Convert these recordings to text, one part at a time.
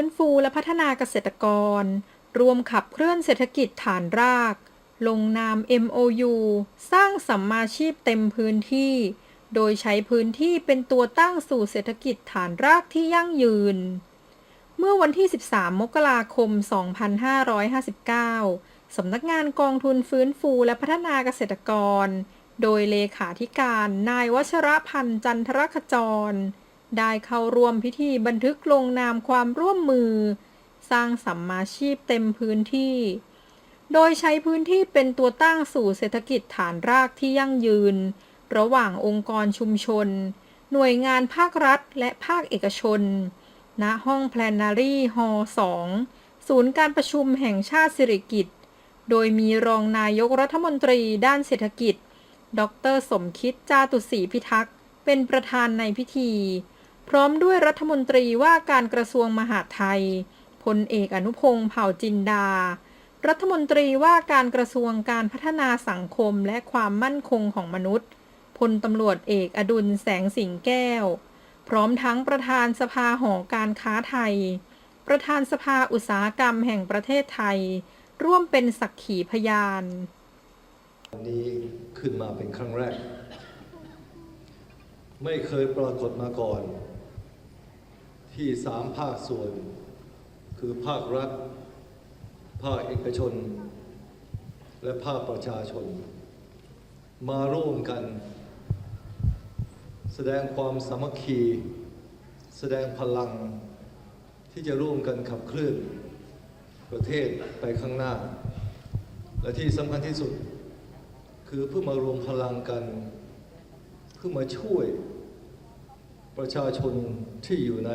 ฟื้นฟูและพัฒนาเกษตรกร รวมขับเคลื่อนเศรษฐกิจฐานราก ลงนาม MOU สร้างสัมมาชีพเต็มพื้นที่ โดยใช้พื้นที่เป็นตัวตั้งสู่เศรษฐกิจฐานรากที่ยั่งยืน เมื่อวันที่ 13 มกราคม 2559 สำนักงานกองทุนฟื้นฟูและพัฒนาเกษตรกร โดยเลขาธิการ นายวัชระพันธ์จันทรขจร ได้เข้าร่วมพิธีบันทึกลงนามความร่วมมือ สร้างสัมมาชีพเต็มพื้นที่ โดยใช้พื้นที่เป็นตัวตั้งสู่เศรษฐกิจฐานรากที่ยั่งยืน ระหว่างองค์กรชุมชน หน่วยงานภาครัฐและภาคเอกชน ณ ห้องแพลนารีฮอ2ศูนย์การประชุมแห่งชาติสิริกิติ์โดยมีรองนายกรัฐมนตรีด้านเศรษฐกิจ ดร สมคิดจาตุศรีพิทักษ์ เป็นประธานในพิธี พร้อมด้วยรัฐมนตรีว่าการกระทรวงมหาดไทยพลเอกอนุพงษ์เผ่าจินดา รัฐมนตรีว่าการกระทรวงการพัฒนาสังคมและความมั่นคงของมนุษย์พลตำรวจเอกอดุลแสงสิงแก้ว พร้อมทั้งประธานสภาหอการค้าไทย ประธานสภาอุตสาหกรรมแห่งประเทศไทย ร่วมเป็นสักขีพยานวันนี้ขึ้นมาเป็นครั้งแรก ไม่เคยปรากฏมาก่อน ที่สามภาคส่วน คือภาครัฐ ภาคเอกชน และภาคประชาชน มาร่วมกัน แสดงความสามัคคี แสดงพลัง ที่จะร่วมกันขับเคลื่อนประเทศไปข้างหน้า และที่สำคัญที่สุด คือเพื่อมารวมพลังกัน เพื่อมาช่วยประชาชน ที่อยู่ใน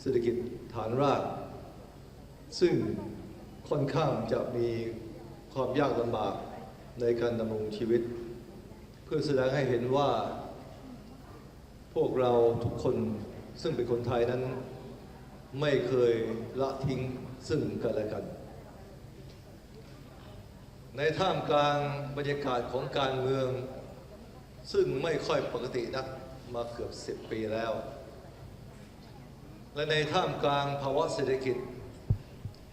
เศรษฐกิจฐานราก ซึ่งค่อนข้างจะมีความยากลำบากในการดำรงชีวิต เพื่อแสดงให้เห็นว่า พวกเราทุกคนซึ่งเป็นคนไทยนั้นไม่เคยละทิ้งซึ่งกันและกัน ในท่ามกลางบรรยากาศของการเมือง ซึ่งไม่ค่อยปกตินักมาเกือบสิบปีแล้ว และในท่ามกลางภาวะเศรษฐกิจ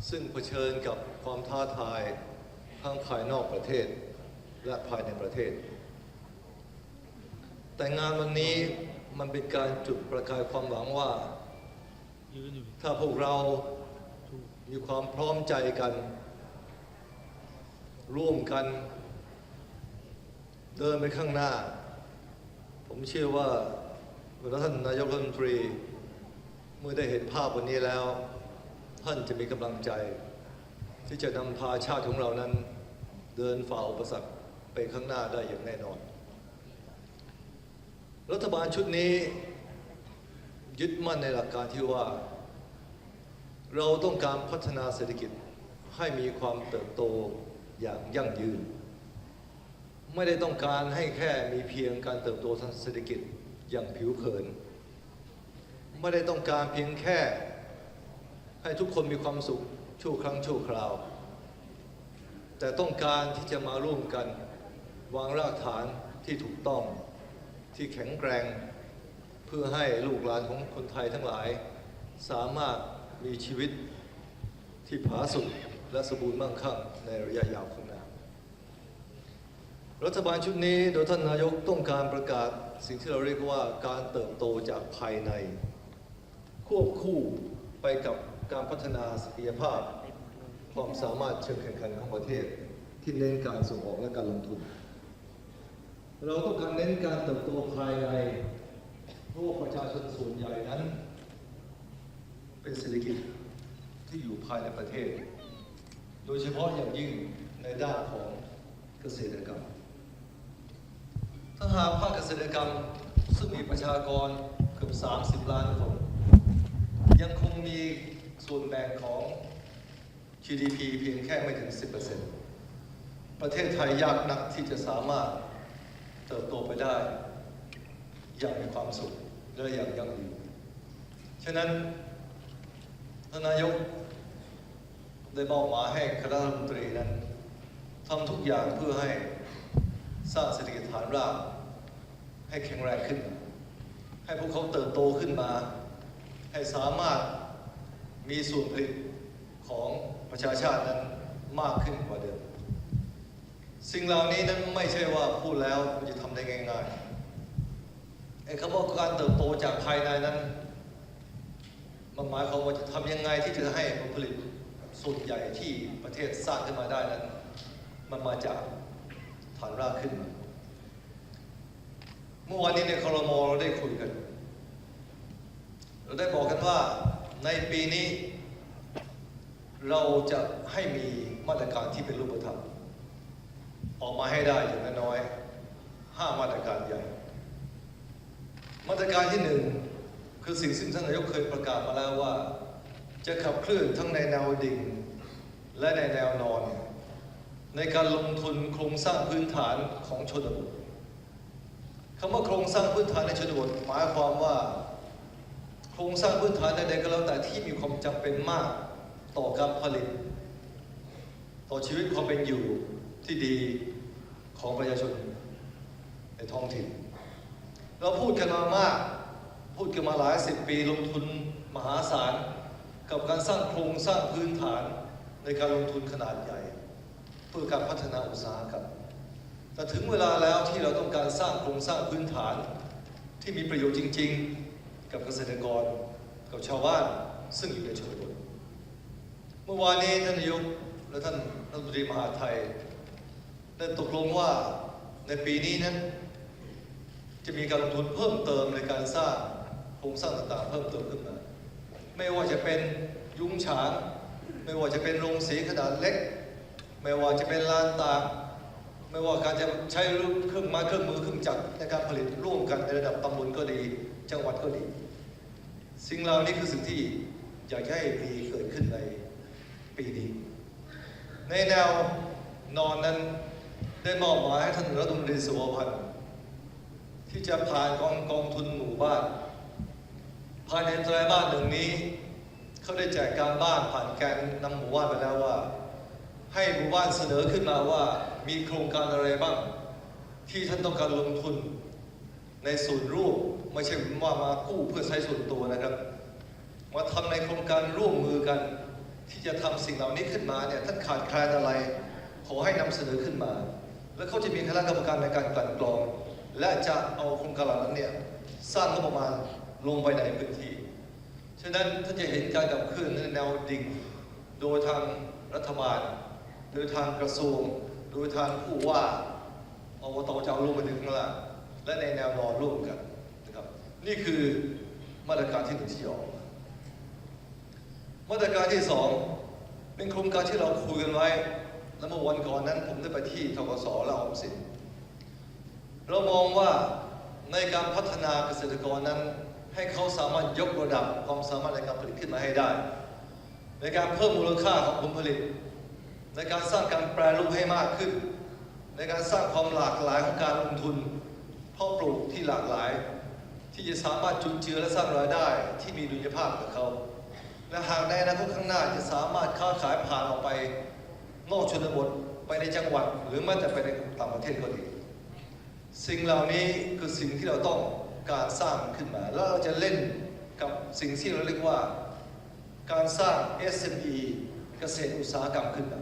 ซึ่งเผชิญกับความท้าทายทั้งภายนอกประเทศและภายในประเทศ แต่งานวันนี้มันเป็นการจุดประกายความหวังว่า ถ้าพวกเรามีความพร้อมใจกัน ร่วมกัน เดินไปข้างหน้า ผมเชื่อว่าท่านนายกรัฐมนตรี เมื่อได้เห็นภาพวันนี้แล้ว ท่านจะมีกำลังใจ ที่จะนำพาชาติของเรานั้น เดินฝ่าอุปสรรคไปข้างหน้าได้อย่างแน่นอน รัฐบาลชุดนี้ยึดมั่นในหลักการที่ว่า เราต้องการพัฒนาเศรษฐกิจให้มีความเติบโตอย่างยั่งยืน ไม่ได้ต้องการให้แค่มีเพียงการเติบโตทางเศรษฐกิจอย่างผิวเผิน ไม่ได้ต้องการเพียงแค่ ให้ทุกคนมีความสุขชั่วครั้งชั่วคราว แต่ต้องการที่จะมาร่วมกัน วางรากฐานที่ถูกต้องที่แข็งแกร่งเพื่อให้ลูกหลานของคนไทยทั้งหลาย สามารถมีชีวิตที่ผาสุกและสมบูรณ์มั่งคั่งในระยะยาวข้างหน้า รัฐบาลชุดนี้โดยท่านนายกต้องการประกาศสิ่งที่เราเรียกว่าการเติบโตจากภายใน ควบคู่ไปกับการพัฒนาศักยภาพ ความสามารถเชิงแข่งขันของประเทศ ที่เน้นการส่งออกและการลงทุน เราต้องการเน้นการเติบโตภายในเพราะประชาชนส่วนใหญ่นั้น เป็นเศรษฐกิจที่อยู่ภายในประเทศ โดยเฉพาะอย่างยิ่งในด้านของเกษตรกรรม ถ้าหากภาคเกษตรกรรมซึ่งมีประชากรเกือบ 30 ล้านคน ยังคงมีส่วนแบ่งของ GDP เพียงแค่ไม่ถึง 10%ประเทศไทยยากนักที่จะสามารถเติบโตไปได้ อย่างมีความสุขและอย่างยั่งยืนฉะนั้นท่านนายกได้มอบหมายให้คณะรัฐมนตรีนั้นทำทุกอย่างเพื่อให้สร้างเศรษฐกิจฐานรากให้แข็งแรงขึ้น ให้พวกเขาเติบโตขึ้นมา ให้สามารถมีส่วนผลิตของประชาชาตินั้นมากขึ้นกว่าเดิม สิ่งเหล่านี้นั้นไม่ใช่ว่าพูดแล้วมันจะทำได้ง่ายๆไอ้คำว่าการเติบโตจากภายในนั้นมันหมายความว่าจะทำยังไงที่จะให้ผลผลิตส่วนใหญ่ที่ประเทศสร้างขึ้นมาได้นั้นมันมาจากฐานรากขึ้นมาเมื่อวานนี้ในคอรมอเราได้คุยกัน เราได้บอกกันว่าในปีนี้ เราจะให้มีมาตรการที่เป็นรูปธรรม ออกมาให้ได้อย่างน้อยห้ามาตรการใหญ่ มาตรการที่หนึ่งคือสิ่งซึ่งท่านนายกเคยประกาศมาแล้วว่า จะขับเคลื่อนทั้งในแนวดิ่ง และในแนวนอน ในการลงทุนโครงสร้างพื้นฐานของชนบทคำว่าโครงสร้างพื้นฐานในชนบทหมายความว่า ครงสร้างพื้นฐานใดๆก็แล้วแต่ที่มีความจำเป็นมากต่อการผลิต ต่อชีวิตความเป็นอยู่ที่ดีของประชาชนในท้องถิ่น เราพูดกันมามาก พูดกันมาหลายสิบปีลงทุนมหาศาล กับการสร้างโครงสร้างพื้นฐานในการลงทุนขนาดใหญ่ เพื่อการพัฒนาอุตสาหกรรมแต่ถึงเวลาแล้วที่เราต้องการสร้างโครงสร้างพื้นฐานที่มีประโยชน์จริง ๆ กับเกษตรกร กับชาวบ้านซึ่งอยู่ในชนบทเมื่อวานนี้ท่านนายกและท่านรัฐมนตรีมหาไทย ได้ตกลงว่าในปีนี้นั้น จะมีการลงทุนเพิ่มเติมในการสร้างโครงสร้างต่างๆเพิ่มเติมขึ้นมา ไม่ว่าจะเป็นยุ้งฉาง ไม่ว่าจะเป็นโรงสีขนาดเล็ก ไม่ว่าจะเป็นลานตาก ไม่ว่าการจะใช้เครื่องไม้เครื่องมือเครื่องจักรในการผลิตร่วมกันในระดับตำบลก็ดี จังหวัดก็ดี สิ่งเหล่านี้คือสิ่งที่อยากให้มีเกิดขึ้นในปีนี้ ในแนวนอนนั้นได้มอบหมายให้ท่านรัฐมนตรีสุวพันธ์ที่จะผ่านกองกองทุนหมู่บ้าน ภายในไตรมาสหนึ่งนี้ เขาได้แจกการบ้านผ่านแกนนำหมู่บ้านไปแล้วว่า ให้หมู่บ้านเสนอขึ้นมาว่า มีโครงการอะไรบ้าง ที่ท่านต้องการลงทุนในส่วนร่วมไม่ใช่ว่ามากู้เพื่อใช้ส่วนตัวนะครับ มาทำในโครงการร่วมมือกัน ที่จะทำสิ่งเหล่านี้ขึ้นมาเนี่ยท่านขาดแคลนอะไร ขอให้นำเสนอขึ้นมา แล้วเขาจะมีคณะกรรมการในการกลั่นกรอง และจะเอาโครงการเหล่านั้นเนี่ยสร้างงบประมาณลงไปในพื้นที่ฉะนั้นท่านจะเห็นการขับเคลื่อนในแนวดิ่ง โดยทางรัฐบาล โดยทางกระทรวง โดยทางผู้ว่าอบตจะเอาลงไปถึงข้างล่างและในแนวนอนร่วมกันนะครับ นี่คือมาตรการที่หนึ่งที่ออกมาตรการที่สองเป็นโครงการที่เราคุยกันไว้ แล้วเมื่อวันก่อนนั้นผมได้ไปที่ทกสและออมสินเรามองว่าในการพัฒนาเกษตรกรนั้น ให้เขาสามารถยกระดับความสามารถในการผลิตขึ้นมาให้ได้ ในการเพิ่มมูลค่าของผลผลิต ในการสร้างการแปรรูปให้มากขึ้น ในการสร้างความหลากหลายของการลงทุนเพาะปลูกที่หลากหลาย ที่จะสามารถจุนเจือและสร้างรายได้ที่มีดุลยภาพกับเขา และหากในอนาคตข้างหน้าจะสามารถค้าขายผ่านออกไปนอกชนบทไปในจังหวัดหรือแม้แต่ไปในต่างประเทศก็ดี สิ่งเหล่านี้คือสิ่งที่เราต้องการสร้างขึ้นมา แล้วเราจะเล่นกับสิ่งที่เราเรียกว่า การสร้าง SME เกษตรอุตสาหกรรมขึ้นมา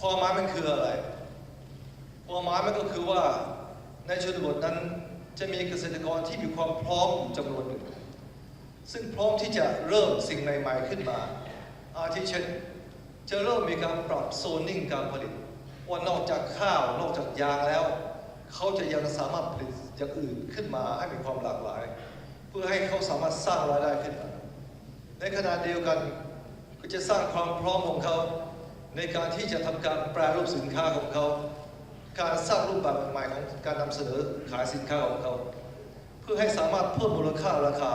ความหมายมันคืออะไรความหมายมันก็คือว่าในชนบทนั้นจะมีเกษตรกรที่มีความพร้อมจำนวนหนึ่ง ซึ่งพร้อมที่จะเริ่มสิ่งใหม่ ๆขึ้นมา อาทิเช่นจะเริ่มมีการปรับโซนนิ่งการผลิต ว่านอกจากข้าวนอกจากยางแล้ว เขาจะยังสามารถผลิตอย่างอื่นขึ้นมาให้มีความหลากหลาย เพื่อให้เขาสามารถสร้างรายได้ขึ้นมาในขณะเดียวกันก็จะสร้างความพร้อมของเขา ในการที่จะทำการแปรรูปสินค้าของเขา การสร้างรูปแบบใหม่ของการนำเสนอขายสินค้าของเขา เพื่อให้สามารถเพิ่มมูลค่าราคา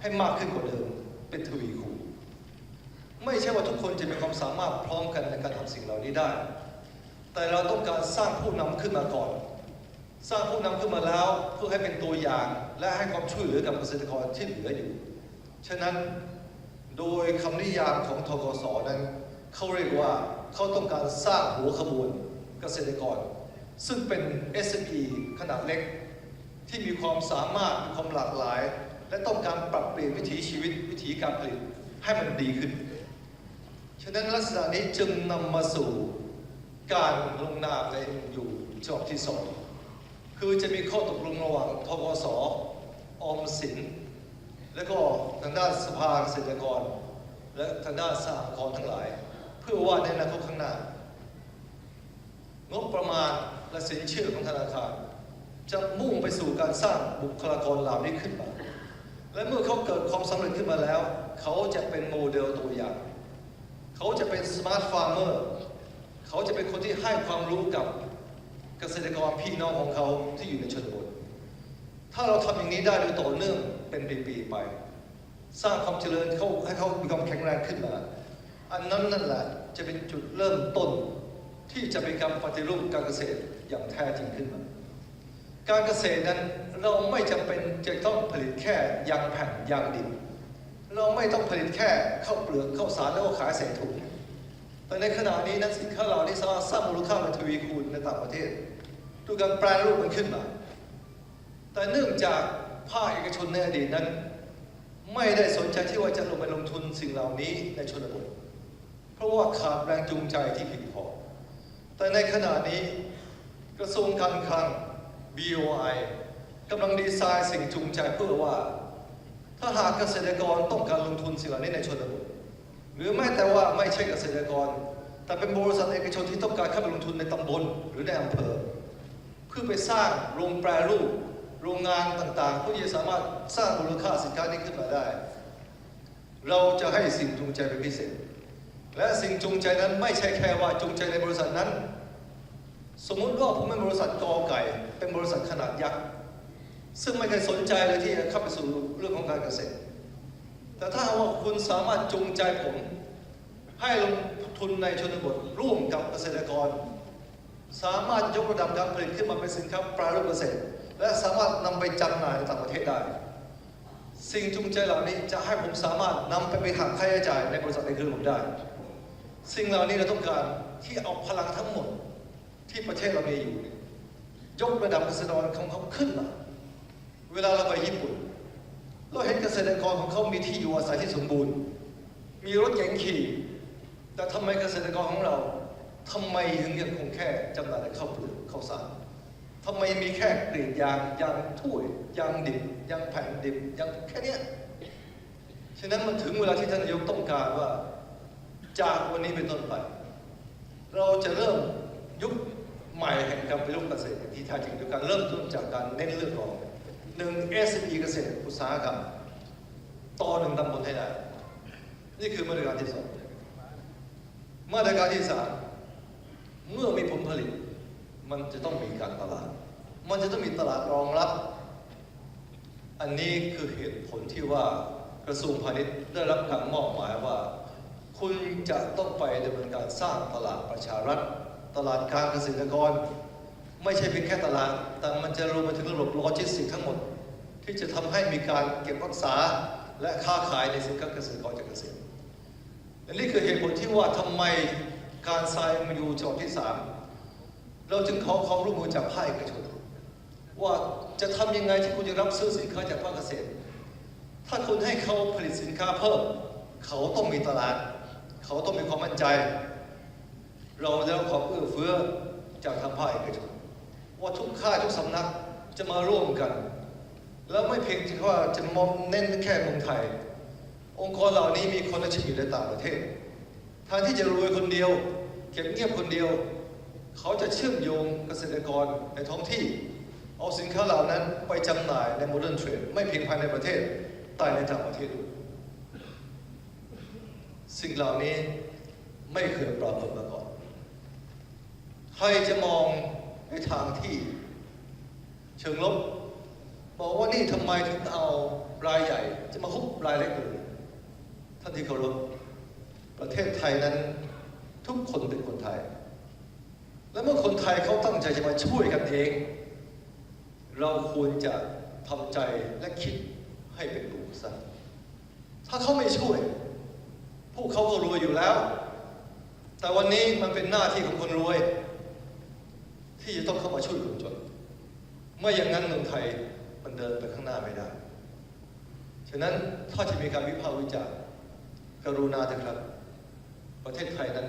ให้มากขึ้นกว่าเดิมเป็นทวีคูณไม่ใช่ว่าทุกคนจะมีความสามารถพร้อมกันในการทำสิ่งเหล่านี้ได้ แต่เราต้องการสร้างผู้นำขึ้นมาก่อน สร้างผู้นำขึ้นมาแล้วเพื่อให้เป็นตัวอย่าง และให้ความช่วยเหลือกับเกษตรกรที่เหลืออยู่ ฉะนั้นโดยคำนิยามของทกสนั้น เขาเรียกว่าเขาต้องการสร้างหัวขบวนเกษตรกร ซึ่งเป็น SME ขนาดเล็ก ที่มีความสามารถมีความหลากหลาย และต้องการปรับเปลี่ยนวิถีชีวิตวิถีการผลิตให้มันดีขึ้น ฉะนั้นลักษณะนี้จึงนำมาสู่การลงนามในอยู่ฉบับที่สองคือจะมีข้อตกลงระหว่างทกสออมสิน และก็ทางด้านสภาเกษตรกร และทางด้านสหกรณ์ทั้งหลาย พื่อว่าในอนาคตข้างหน้างบประมาณและสินเชื่อของธนาคาร จะมุ่งไปสู่การสร้างบุคลากรเหล่านี้ขึ้นมา และเมื่อเขาเกิดความสำเร็จขึ้นมาแล้ว เขาจะเป็นโมเดลตัวอย่าง เขาจะเป็นสมาร์ทฟาร์มเมอร์เขาจะเป็นคนที่ให้ความรู้กับเกษตรกรพี่น้องของเขาที่อยู่ในชนบท ถ้าเราทำอย่างนี้ได้โดยต่อเนื่องเป็นปีๆไป สร้างความเจริญเขาให้เขามีความแข็งแรงขึ้นมา อันนั้นนั่นแหละจะเป็นจุดเริ่มต้นที่จะเป็นการปฏิรูปการเกษตรอย่างแท้จริงขึ้นมา การเกษตรนั้นเราไม่จำเป็นจะต้องผลิตแค่ยางแผ่นยางดิบเราไม่ต้องผลิตแค่ข้าวเปลือกข้าวสารแล้วก็ขายใส่ถุงแต่ในขณะนี้นั้นสินค้าเหล่านี้สามารถสร้างมูลค่าเป็นทวีคูณในต่างประเทศด้วยการแปลรูปมันขึ้นมา แต่เนื่องจากภาคเอกชนในอดีตนั้น ไม่ได้สนใจที่ว่าจะลงไปลงทุนสิ่งเหล่านี้ในชนบท เพราะว่าขาดแรงจูงใจที่เพียงพอ แต่ในขณะนี้กระทรวงการคลัง BOI กำลังดีไซน์สิ่งจูงใจเพื่อว่า ถ้าหากเกษตรกรต้องการลงทุนสิ่งเหล่านี้ในชนบทหรือแม้แต่ว่าไม่ใช่เกษตรกร แต่เป็นบริษัทเอกชนที่ต้องการเข้าไปลงทุนในตำบลหรือในอำเภอ เพื่อไปสร้างโรงแปรรูป โรงงานต่างๆเพื่อที่จะสามารถสร้างมูลค่าสินค้านี้ขึ้นมาได้ เราจะให้สิ่งจูงใจเป็นพิเศษ และสิ่งจูงใจนั้นไม่ใช่แค่ว่าจูงใจในบริษัทนั้น สมมุติว่าผมเป็นบริษัทกอไก่ เป็นบริษัทขนาดยักษ์ซึ่งไม่เคยสนใจเลยที่จะเข้าไปสู่เรื่องของการเกษตร แต่ถ้าว่าคุณสามารถจูงใจผม ให้ลงทุนในชนบทร่วมกับเกษตรกร สามารถยกระดับการผลิตขึ้นมาเป็นสินค้าแปรรูปเกษตร และสามารถนำไปจำหน่ายในต่างประเทศได้ สิ่งจูงใจเหล่านี้จะให้ผมสามารถนำไปไปหักค่าใช้จ่ายในบริษัทในเครือผมได้ สิ่งเหล่านี้เราต้องการที่เอาพลังทั้งหมดที่ประเทศเรามีอยู่ ยกระดับเกษตรกรของเขาขึ้นมา เวลาเราไปญี่ปุ่น เราเห็นเกษตรกรของเขามีที่อยู่อาศัยที่สมบูรณ์ มีรถเก๋งขี่ แต่ทำไมเกษตรกรของเราทำไมถึงยังคงแค่จำหน่ายแต่ข้าวเปลือกข้าวสารทำไมมีแค่กรีดยางยางถ้วยยางดิบยางแผ่นดิบยางแค่นี้ฉะนั้นมันถึงเวลาที่ท่านนายกต้องการว่า จากวันนี้เป็นต้นไป เราจะเริ่มยุคใหม่แห่งการปฏิรูปเกษตรที่แท้จริงด้วยการเริ่มต้นจากการเน้นเรื่องของหนึ่ง SME เกษตรอุตสาหกรรมต่อหนึ่งตำบลให้ได้นี่คือมาตรการที่สองมาตรการที่สามเมื่อมีผลผลิต มันจะต้องมีการตลาด มันจะต้องมีตลาดรองรับ อันนี้คือเหตุผลที่ว่ากระทรวงพาณิชย์ได้รับการมอบหมายว่า คุณจะต้องไปดำเนินการสร้างตลาดประชารัฐ ตลาดกลางเกษตรกร ไม่ใช่เพียงแค่ตลาด แต่มันจะรวมไปถึงระบบโลจิสติกส์ทั้งหมด ที่จะทำให้มีการเก็บรักษาและค้าขายในสินค้าเกษตรกรจากเกษตรและนี่คือเหตุผลที่ว่าทำไมการทรายมาอยู่ฉบับที่สามเราจึงขอความร่วมมือจากภาคเอกชนว่าจะทำยังไงที่คุณจะรับซื้อสินค้าจากภาคเกษตร ถ้าคุณให้เขาผลิตสินค้าเพิ่ม เขาต้องมีตลาด เขาต้องมีความมั่นใจ เราได้รับความเอื้อเฟื้อจากทางภาคเอกชนว่าทุกค่ายทุกสำนักจะมาร่วมกัน แล้วไม่เพียงแต่ว่าจะมองเน้นแค่เมืองไทย องค์กรเหล่านี้มีคนอาชีพอยู่ในต่างประเทศแทนที่จะรวยคนเดียว เก็บเงียบคนเดียว เขาจะเชื่อมโยงเกษตรกรในท้องที่ เอาสินค้าเหล่านั้นไปจำหน่ายในโมเดิร์นเทรดไม่เพียงภายในประเทศแต่ในต่างประเทศด้วย สิ่งเหล่านี้ไม่เคยปรากฏมาก่อน ใครจะมองในทางที่ เชิงลบ บอกว่านี่ทำไมถึงเอารายใหญ่ จะมาฮุบรายเล็กเลยท่านที่เคารพประเทศไทยนั้นทุกคนเป็นคนไทย และเมื่อคนไทยเขาตั้งใจจะมาช่วยกันเอง เราควรจะทำใจและคิดให้เป็นบวกซะถ้าเขาไม่ช่วย พวกเขาก็รวยอยู่แล้ว แต่วันนี้มันเป็นหน้าที่ของคนรวย ที่จะต้องเข้ามาช่วยคนจน ไม่อย่างนั้นเมืองไทยมันเดินไปข้างหน้าไม่ได้ ฉะนั้นถ้าจะมีการวิพากษ์วิจารณ์กรุณาเถอะครับปประเทศไทยนั้น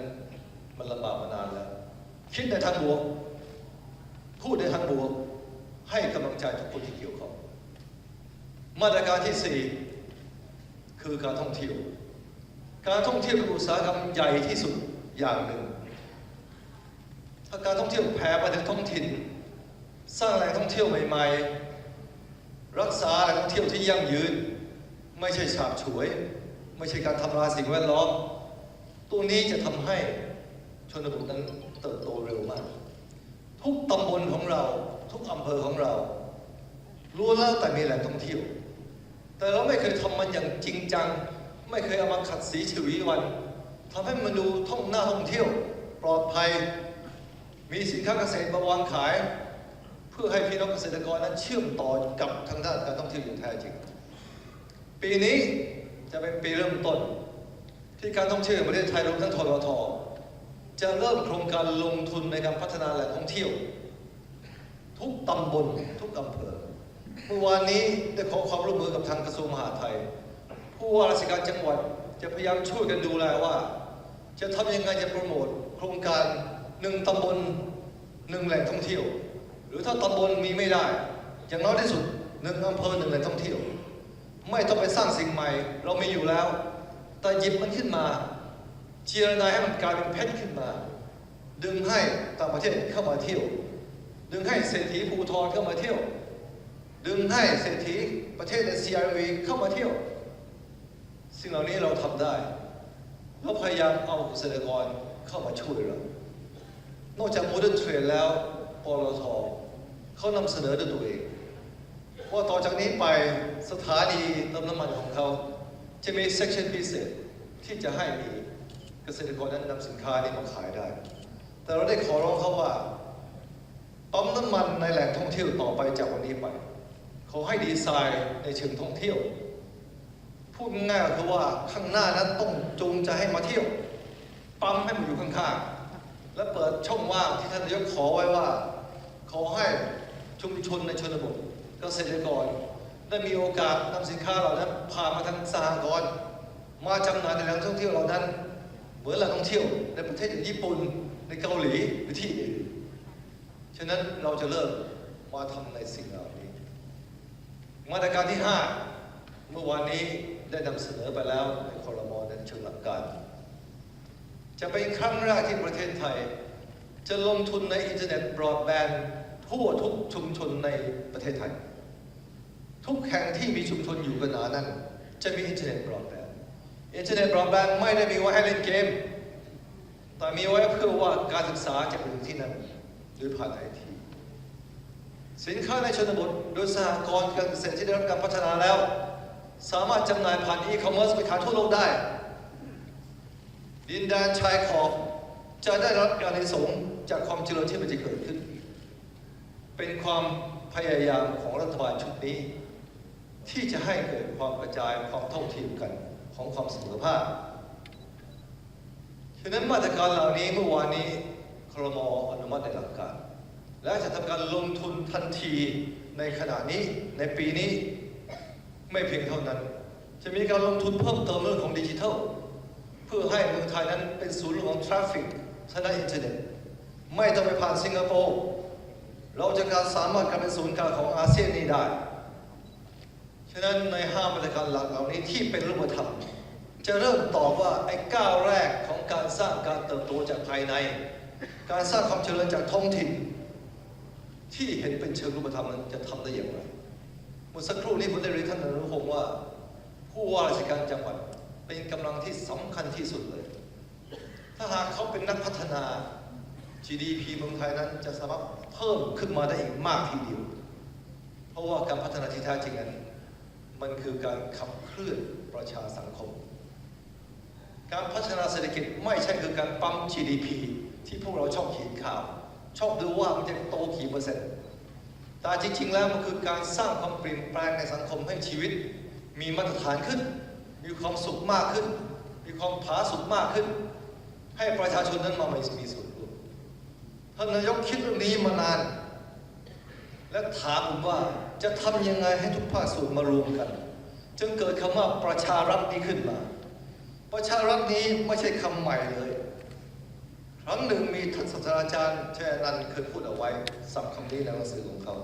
มันลำบากมานานแล้ว คิดในทางบวกพูดในทางบวกให้กำลังใจทุกคนที่เกี่ยวข้องมาตรการที่ 4 คือการท่องเที่ยว การท่องเที่ยวเป็นอุตสาหกรรมใหญ่ที่สุดอย่างหนึ่ง ถ้าการท่องเที่ยวแผ่ไปถึงท้องถิ่น สร้างแหล่งท่องเที่ยวใหม่ ๆ รักษาแหล่งท่องเที่ยวที่ยั่งยืน ไม่ใช่ฉาบฉวย ไม่ใช่การทำลายสิ่งแวดล้อม ตัวนี้จะทำให้ชนบทนั้นเติบโตเร็วมาก ทุกตำบลของเราทุกอำเภอของเราล้วนแล้วแต่มีแหล่งท่องเที่ยว แต่เราไม่เคยทำมันอย่างจริงจัง ไม่เคยเอามาขัดสีชวีวันทำให้มันดูท่องหน้าท่องเที่ยว ปลอดภัย มีสินค้าเกษตรมาวางขาย เพื่อให้พี่น้องเกษตรกรนั้นเชื่อมต่อกับทางด้านการท่องเที่ยวอย่างแท้จริง ปีนี้จะเป็นปีเริ่มต้น ที่การท่องเที่ยวประเทศไทยรวมทั้งทรทจะเริ่มโครงการลงทุนในการพัฒนาแหล่งท่องเที่ยว ทุกตำบลทุกอำเภอเมื่อวานนี้ได้ขอความร่วมมือกับทางกระทรวงมหาดไทย ผู้ว่าราชการจังหวัดจะพยายามช่วยกันดูแลว่า จะทำยังไงจะโปรโมทโครงการหนึ่งตำบลหนึ่งแหล่งท่องเที่ยว หรือถ้าตำบลมีไม่ได้ อย่างน้อยที่สุดหนึ่งอำเภอหนึ่งแหล่งท่องเที่ยว ไม่ต้องไปสร้างสิ่งใหม่ เรามีอยู่แล้ว แต่หยิบมันขึ้นมาเชียร์นายให้มันกลายเป็นเพชรขึ้นมา ดึงให้ต่างประเทศเข้ามาเที่ยว ดึงให้เศรษฐีภูทรเข้ามาเที่ยว ดึงให้เศรษฐีประเทศใน CRV เข้ามาเที่ยว สิ่งเหล่านี้เราทำได้ เราพยายามเอาเกษตรกรเข้ามาช่วยเรา นอกจากโมเดิร์นเทรดแล้วปตทเขานำเสนอด้วยตัวเองว่าต่อจากนี้ไปสถานีเติมน้ำมันของเขา จะมีเซ c ชันพิเศษที่จะให้มีเกษตรกรนั้นนำสินค้านี้มาขายได้ แต่เราได้ขอร้องเขาว่าปั๊มน้ำมันในแหล่งท่องเที่ยวต่อไปจากวันนี้ไป ขอให้ดีไซน์ในเชิงท่องเที่ยว พูดง่ายๆก็คือว่าข้างหน้านั้นต้องจูงใจให้มาเที่ยว ปั๊มให้มันอยู่ข้างๆ และเปิดช่องว่างที่ท่านนายกขอไว้ว่า ขอให้ชุมชนในชนบทเกษตรกร ได้มีโอกาสนำสินค้าเหล่านั้นผ่านมาทางสหกรณ์มาจำหน่ายในแหล่งท่องเที่ยวเหล่านั้น เหมือนแหล่งท่องเที่ยวในประเทศอย่างญี่ปุ่นในเกาหลีหรือที่อื่นฉะนั้นเราจะเริ่มมาทำในสิ่งเหล่านี้ มาตรการที่ 5 เมื่อวานนี้ ได้นำเสนอไปแล้วในคอรมอในเชิงหลักการ จะเป็นครั้งแรกที่ประเทศไทย จะลงทุนในอินเทอร์เน็ตบรอดแบนด์ทั่วทุกชุมชนในประเทศไทย ทุกแห่งที่มีชุมชนอยู่กันหนานั้น จะมีอินเทอร์เน็ตบรอดแบนด์อินเทอร์เน็ตบรอดแบนด์ไม่ได้มีไว้ให้เล่นเกม แต่มีไว้เพื่อว่าการศึกษาจะไปถึงที่นั่นโดยผ่านไอทีสินค้าในชนบทโดยสหกรณ์การเกษตรที่ได้รับการพัฒนาแล้ว สามารถจำหน่ายผ่านอีคอมเมิร์ซไปขายทั่วโลกได้ ดินแดนชายขอบจะได้รับการในสงจากความเจริญที่มันจะเกิดขึ้น เป็นความพยายามของรัฐบาลชุดนี้ ที่จะให้เกิดความกระจายความเท่าเทียมกันของความเสมอภาคฉะนั้นมาตรการเหล่านี้เมื่อวานนี้ครมอนุมัติในหลักการ และจะทำการลงทุนทันทีในขณะนี้ในปีนี้ ไม่เพียงเท่านั้น จะมีการลงทุนเพิ่มเติมเรื่องของดิจิทัล เพื่อให้เมืองไทยนั้นเป็นศูนย์รวมของทราฟฟิกทางด้านอินเทอร์เน็ต ไม่ต้องไปผ่านสิงคโปร์เราจะการสามารถกลายเป็นศูนย์กลางของอาเซียนนี้ได้ ฉะนั้นในห้ามาตรการหลักเหล่านี้ที่เป็นรูปธรรม จะเริ่มตอบว่าไอ้ก้าวแรกของการสร้างการเติบโตจากภายใน การสร้างความเจริญจากท้องถิ่น ที่เห็นเป็นเชิงรูปธรรมนั้นจะทำได้อย่างไร มื่อสักครู่นี้ผมได้เรียนท่านอนุพงศ์ว่า ผู้ว่าราชการจังหวัดเป็นกำลังที่สำคัญที่สุดเลย ถ้าหากเขาเป็นนักพัฒนา GDP เมืองไทยนั้นจะสามารถเพิ่มขึ้นมาได้อีกมากทีเดียว เพราะว่าการพัฒนาที่แท้จริงนั้นมันคือการขับเคลื่อนประชาสังคม การพัฒนาเศรษฐกิจไม่ใช่คือการปั๊ม GDP ที่พวกเราชอบเขียนข่าว ชอบดูว่ามันจะโตกี่เปอร์เซ็นต์ แต่จริง ๆ แล้วมันคือการสร้างความเปลี่ยนแปลงในสังคมให้ชีวิต มีมาตรฐานขึ้น มีความสุขมากขึ้น มีความผาสุกมากขึ้น ให้ประชาชนนั้นมามีส่วนร่วมท่านนายกคิดเรื่องนี้มานาน และถามผมว่าจะทำยังไงให้ทุกภาคส่วนมารวมกัน จึงเกิดคำว่าประชารัฐนี้ขึ้นมา ประชารัฐนี้ไม่ใช่คำใหม่เลย ครั้งหนึ่งมีท่านศาสตราจารย์แช่นันเคยพูดเอาไว้ซ้ำคำนี้ในหนังสือของเขา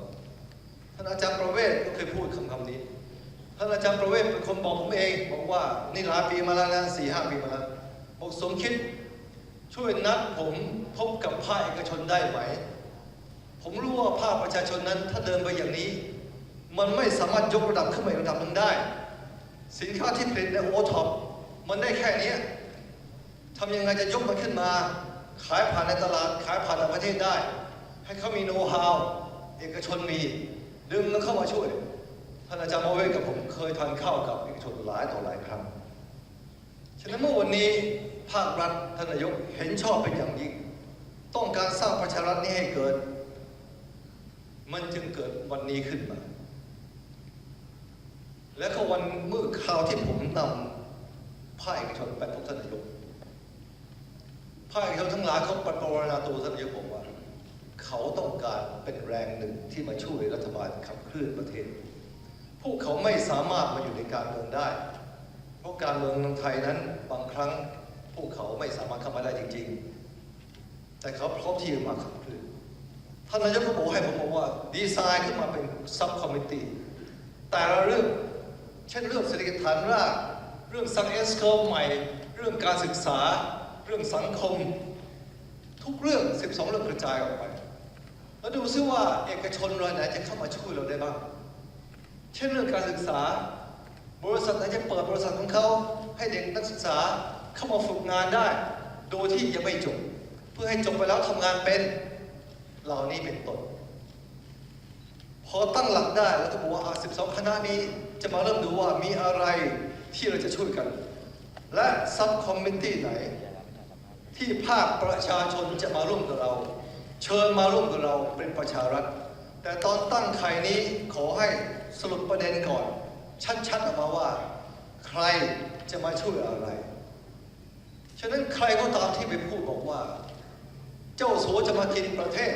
ท่านอาจารย์ประเวศก็เคยพูดคำคำนี้ ท่านอาจารย์ประเวศเป็นคนบอกผมเองบอกว่านี่หลายปีมาแล้วนะสี่ห้าปีมาแล้วบอกสมคิดช่วยนัดผมพบกับภาคเอกชนได้ไหม ผมรู้ว่าภาคประชาชนนั้นถ้าเดินไปอย่างนี้ มันไม่สามารถยกระดับขึ้นมาอีกระดับหนึ่งได้ สินค้าที่ผลิตในโอท็อปมันได้แค่นี้ทำยังไงจะยกมันขึ้นมา ขายผ่านในตลาด ขายผ่านต่างประเทศได้ ให้เขามีโน้ตฮาวเอกชนมี ดึงแล้วเข้ามาช่วย ท่านอาจารย์มาเวกับผมเคยทานข้าวกับเอกชนหลายต่อหลายครั้ง ฉะนั้นเมื่อวันนี้ภาครัฐท่านนายกเห็นชอบเป็นอย่างยิ่ง ต้องการสร้างประชารัฐนี้ให้เกิด มันจึงเกิดวันนี้ขึ้นมา และก็วันเมื่อคราวที่ผมนำภาคเอกชนไปพบท่านนายก ภาคเอกชนทั้งหลายเขาปรารณาตัวท่านนายกบอกว่า เขาต้องการเป็นแรงหนึ่งที่มาช่วยรัฐบาลขับเคลื่อนประเทศ พวกเขาไม่สามารถมาอยู่ในการเมืองได้ เพราะการเมืองเมืองไทยนั้นบางครั้งพวกเขาไม่สามารถเข้ามาได้จริง ๆ แต่เขาพร้อมที่จะมาขับเคลื่อนท่านนายกก็บอกให้ผมบอกว่าดีไซน์ขึ้นมาเป็นซับคอมมิตี้แต่ละเรื่องเช่นเรื่องเศรษฐกิจฐานรากเรื่องสังเอสโคใหม่ เรื่องการศึกษา เรื่องสังคม ทุกเรื่อง 12 เรื่องกระจายออกไป แล้วดูซิว่าเอกชนรายไหนจะเข้ามาช่วยเราได้บ้าง เช่นเรื่องการศึกษา บริษัทไหนจะเปิดบริษัทของเขาให้เด็กนักศึกษาเข้ามาฝึกงานได้ โดยที่ยังไม่จบ เพื่อให้จบไปแล้วทำงานเป็นเหล่านี้เป็นต้นพอตั้งหลักได้แล้วก็บอกว่าอะ12คณะนี้จะมาเริ่มดูว่ามีอะไรที่เราจะช่วยกัน และซับคอมมิตี้ไหน ที่ภาคประชาชนจะมาร่วมกับเรา เชิญมาร่วมกับเราเป็นประชารัฐ แต่ตอนตั้งใครนี้ขอให้สรุปประเด็นก่อน ชัดๆออกมาว่า ใครจะมาช่วยอะไร ฉะนั้นใครก็ตามที่ไปพูดบอกว่า เจ้าสัวจะมากินประเทศ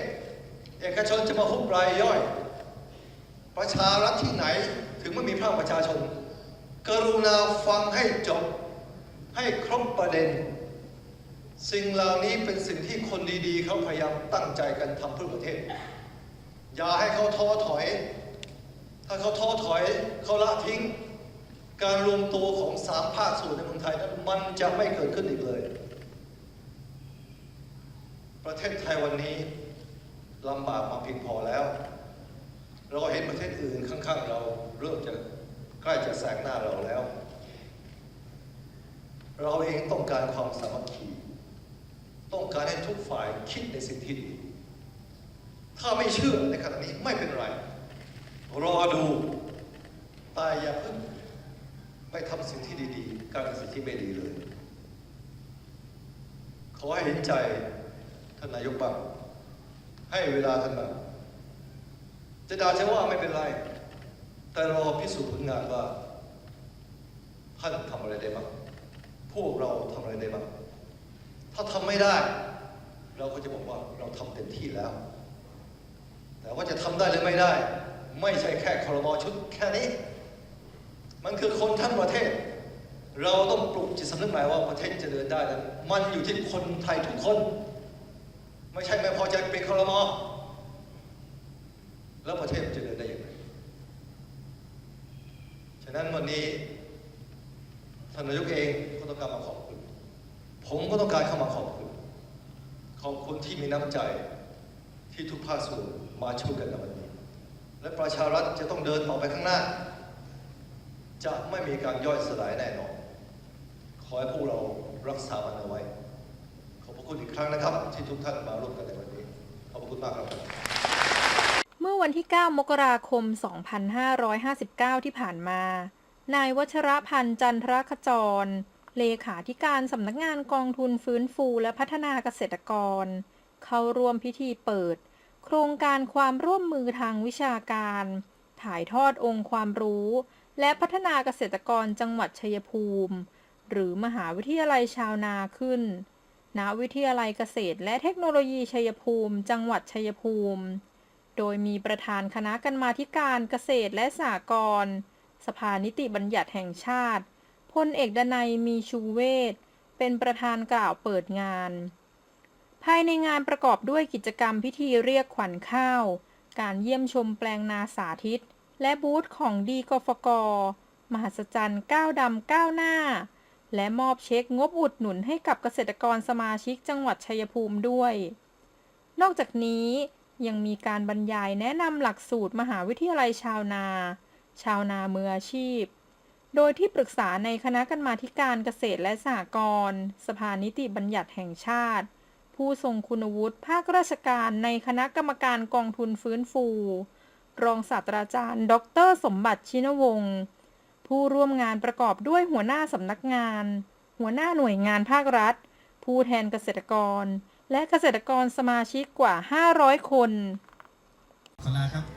เอกชนจะมาฮุบรายย่อย ประชารัฐที่ไหนถึงไม่มีภาคประชาชน กรุณาฟังให้จบให้ครบประเด็น สิ่งเหล่านี้เป็นสิ่งที่คนดีๆ เขาพยายามตั้งใจกันทำเพื่อประเทศ อย่าให้เขาท้อถอย ถ้าเขาท้อถอยเขาละทิ้ง การรวมตัวของสามภาคส่วนในเมืองไทยนั้นมันจะไม่เกิดขึ้นอีกเลย ประเทศไทยวันนี้ลำบากมาเพียงพอแล้ว เราเห็นประเทศอื่นข้างๆ เราเริ่มจะใกล้จะแซงหน้าเราแล้ว เราเองต้องการความสามัคคี ต้องการให้ทุกฝ่ายคิดในสิ่งที่ดี ถ้าไม่เชื่อในขณะนี้ไม่เป็นไร รอดูแต่อย่าเพิ่งไปทำสิ่งที่ดีๆ การทำสิ่งที่ไม่ดีเลย ขอให้เห็นใจท่านนายกบ้างให้เวลาท่านบ้างจะด่าจะว่าไม่เป็นไร แต่รอพิสูจน์ผลงานว่าท่านทำอะไรได้บ้างพวกเราทำอะไรได้บ้าง ถ้าทำไม่ได้ เราก็จะบอกว่าเราทำเต็มที่แล้ว แต่ว่าจะทำได้หรือไม่ได้ ไม่ใช่แค่คอรมอชุดแค่นี้ มันคือคนทั้งประเทศ เราต้องปลุกจิตสำนึกใหม่ว่าประเทศจะเดินได้นั้นมันอยู่ที่คนไทยทุกคน ไม่ใช่ไม่พอใจเป็นคอรมอแล้วประเทศมันจะเดินได้อย่างไรฉะนั้นวันนี้ท่านนายกเองก็ต้องการมาขอบ ผมก็ต้องการเข้ามาขอบคุณ ขอบคุณที่มีน้ำใจที่ทุกภาคส่วนมาช่วยกันในวันนี้ และประชารัฐจะต้องเดินต่อไปข้างหน้า จะไม่มีการย่อยสลายแน่นอน ขอให้พวกเรารักษามันเอาไว้ ขอบพระคุณอีกครั้งนะครับ ที่ทุกท่านมาร่วมกันในวันนี้ ขอบพระคุณมากครับเมื่อวันที่ 9 มกราคม 2559 ที่ผ่านมา นายวัชรพันธ์จันทรขจร เลขาธิการสำนักงานกองทุนฟื้นฟูและพัฒนาเกษตรกร เข้าร่วมพิธีเปิด โครงการความร่วมมือทางวิชาการ ถ่ายทอดองค์ความรู้ และพัฒนาเกษตรกรจังหวัดชัยภูมิ หรือมหาวิทยาลัยชาวนาขึ้น ณ วิทยาลัยเกษตรและเทคโนโลยีชัยภูมิ จังหวัดชัยภูมิ โดยมีประธานคณะกรรมาธิการเกษตรและสหกรณ์ สภานิติบัญญัติแห่งชาติ พลเอกดนัยมีชูเวศเป็นประธานกล่าวเปิดงาน ภายในงานประกอบด้วยกิจกรรมพิธีเรียกขวัญข้าว การเยี่ยมชมแปลงนาสาธิต และบูธของดีกฟก มหัศจรรย์ก้าวดำก้าวหน้า และมอบเช็คงบอุดหนุนให้กับเกษตรกรสมาชิกจังหวัดชัยภูมิด้วย นอกจากนี้ยังมีการบรรยายแนะนำหลักสูตรมหาวิทยาลัยชาวนา ชาวนามืออาชีพ โดยที่ปรึกษาในคณะกรรมาการเกษตรและสหกรณ์สภานิติบัญญัติแห่งชาติ ผู้ทรงคุณวุฒิภาคราชการในคณะกรรมการกองทุนฟื้นฟู รองศาสตราจารย์ ดร สมบัติชินวงศ์ผู้ร่วมงานประกอบด้วยหัวหน้าสำนักงาน หัวหน้าหน่วยงานภาครัฐ ผู้แทนเกษตรกร และเกษตรกรสมาชิกกว่า 500 คนสลาครับ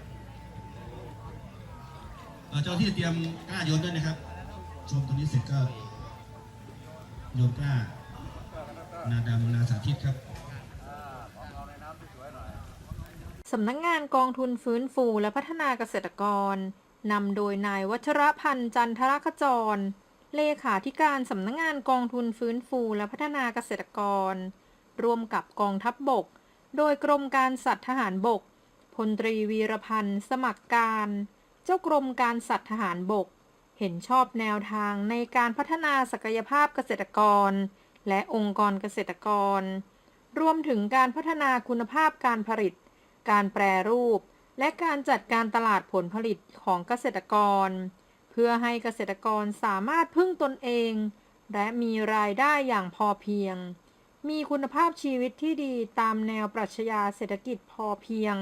เจ้าที่เตรียมกล้าโยนด้วยนะครับ ชมตรงนี้เสร็จก็โยนกล้า นาดำนาสาธิตครับสำนักงงานกองทุนฟื้นฟูและพัฒนาเกษตรกรนำโดยนายวัชรพันธ์จันทรขจร เลขาธิการสำนักงงานกองทุนฟื้นฟูและพัฒนาเกษตรกร ร่วมกับกองทัพบบก โดยกรมการสัตว์ทหารบกพลตรีวีรพันธ์ สมัครการ จ้ากรมการสัตว์ทหารบก เห็นชอบแนวทางในการพัฒนาศักยภาพเกษตรกร และองค์กรเกษตรกร รวมถึงการพัฒนาคุณภาพการผลิต การแปรรูป และการจัดการตลาดผลผลิตของเกษตรกร เพื่อให้เกษตรกรสามารถพึ่งตนเอง และมีรายได้อย่างพอเพียง มีคุณภาพชีวิตที่ดีตามแนวปรัชญาเศรษฐกิจพอเพียง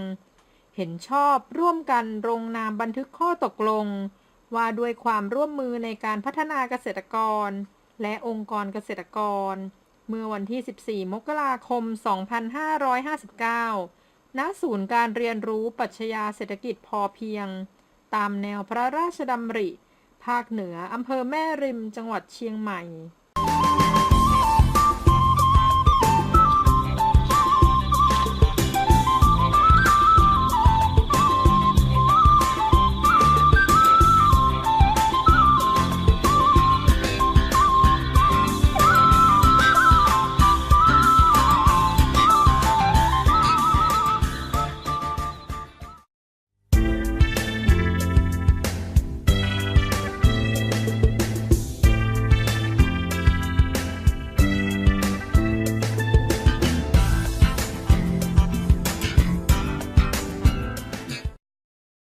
เห็นชอบร่วมกันลงนามบันทึกข้อตกลง ว่าด้วยความร่วมมือในการพัฒนาเกษตรกร และองค์กรเกษตรกร เมื่อวันที่ 14 มกราคม 2559 ณ ศูนย์การเรียนรู้ปัชญาเศรษฐกิจพอเพียง ตามแนวพระราชดำริ ภาคเหนืออำเภอแม่ริมจังหวัดเชียงใหม่